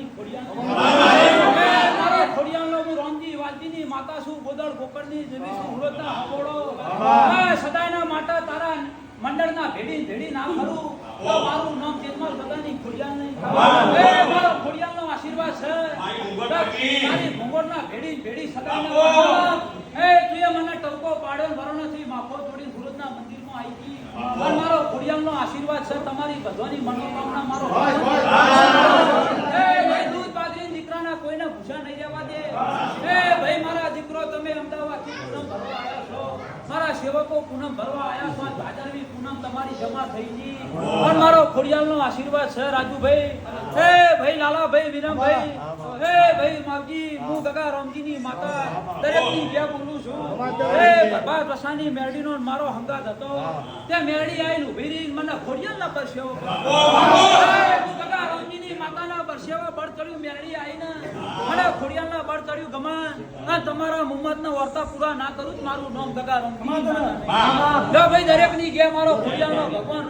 ની ખોડિયાનો ખોડિયાનો હું રામજી વાલજીની માતા છું ગોદળ મારો ખોડિયાલનો નો આશીર્વાદ છે તમારી ભગવાની મનોકામના મારો સેવકો પૂનમ ભરવા આવ્યા છો ભાદરવી પૂનમ તમારી જમા થઈ ગઈ. પણ મારો ખોડિયાલનો આશીર્વાદ છે, રાજુભાઈ. એ ભાઈ લાલાભાઈ, વિરમભાઈ. એ ભાઈ માવજી, હું ગગા રામજીની માતા, દરેકની જય બોલું છું. એ બાબા પ્રસાની મેરડીનો મારો હંગાત હતો. તે મેરડી આવીને ઊભી રહી મને ખોડિયાલના પરસેવો કર્યો. એ તું ગગા રામજીની માતાના પરસેવા બળ ચડ્યું મેરડી આવીને મને ચડ્યું ગમા. તમારા તમારા મુહમ્મદના વર્તા પૂરા ના કરું મારું નામ ગગા ભાઈ દરેકની ગે મારો ભગવાન